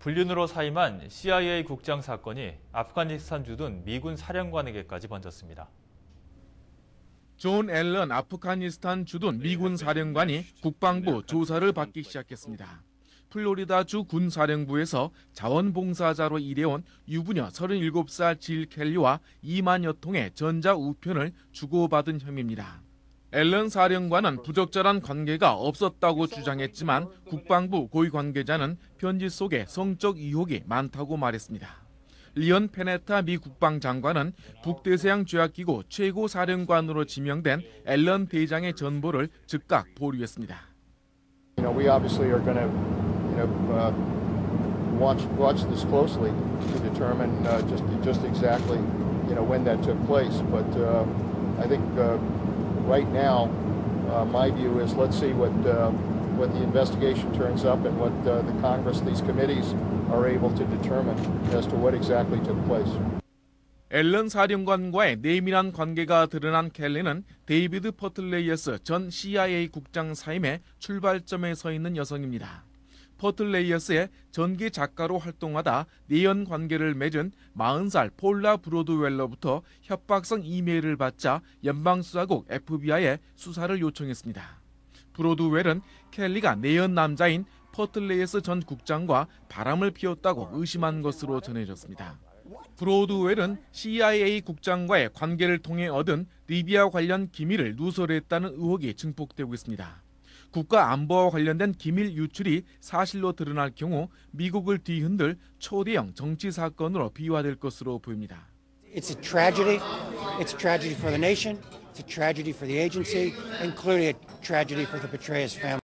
불륜으로 사임한 CIA 국장 사건이 아프가니스탄 주둔 미군 사령관에게까지 번졌습니다. 존 앨런 아프가니스탄 주둔 미군 사령관이 국방부 조사를 받기 시작했습니다. 플로리다 주 군사령부에서 자원봉사자로 일해온 유부녀 37살 질 켈리와 2만여 통의 전자 우편을 주고받은 혐의입니다. 앨런 사령관은 부적절한 관계가 없었다고 주장했지만 국방부 고위 관계자는 편지 속에 성적 의혹이 많다고 말했습니다. 리언 페네타 미 국방장관은 북대서양 조약기구 최고 사령관으로 지명된 앨런 대장의 전보를 즉각 보류했습니다. You know, right now, uh, my view is let's see what uh, what the investigation turns up and what uh, the Congress, these committees, are able to determine as to what exactly took place. 앨런 사령관과의 내밀한 관계가 드러난 켈리는 데이비드 퍼틀레이어스 전 CIA 국장 사임의 출발점에 서 있는 여성입니다. 퍼틀레이어스의 전기 작가로 활동하다 내연 관계를 맺은 40살 폴라 브로드웰러부터 협박성 이메일을 받자 연방수사국 FBI에 수사를 요청했습니다. 브로드웰은 켈리가 내연 남자인 퍼틀레이어스 전 국장과 바람을 피웠다고 의심한 것으로 전해졌습니다. 브로드웰은 CIA 국장과의 관계를 통해 얻은 리비아 관련 기밀을 누설했다는 의혹이 증폭되고 있습니다. 국가 안보와 관련된 기밀 유출이 사실로 드러날 경우 미국을 뒤흔들 초대형 정치 사건으로 비화될 것으로 보입니다. It's a tragedy. It's a tragedy for the nation. It's a tragedy for the agency, and clearly a tragedy for the Petraeus family.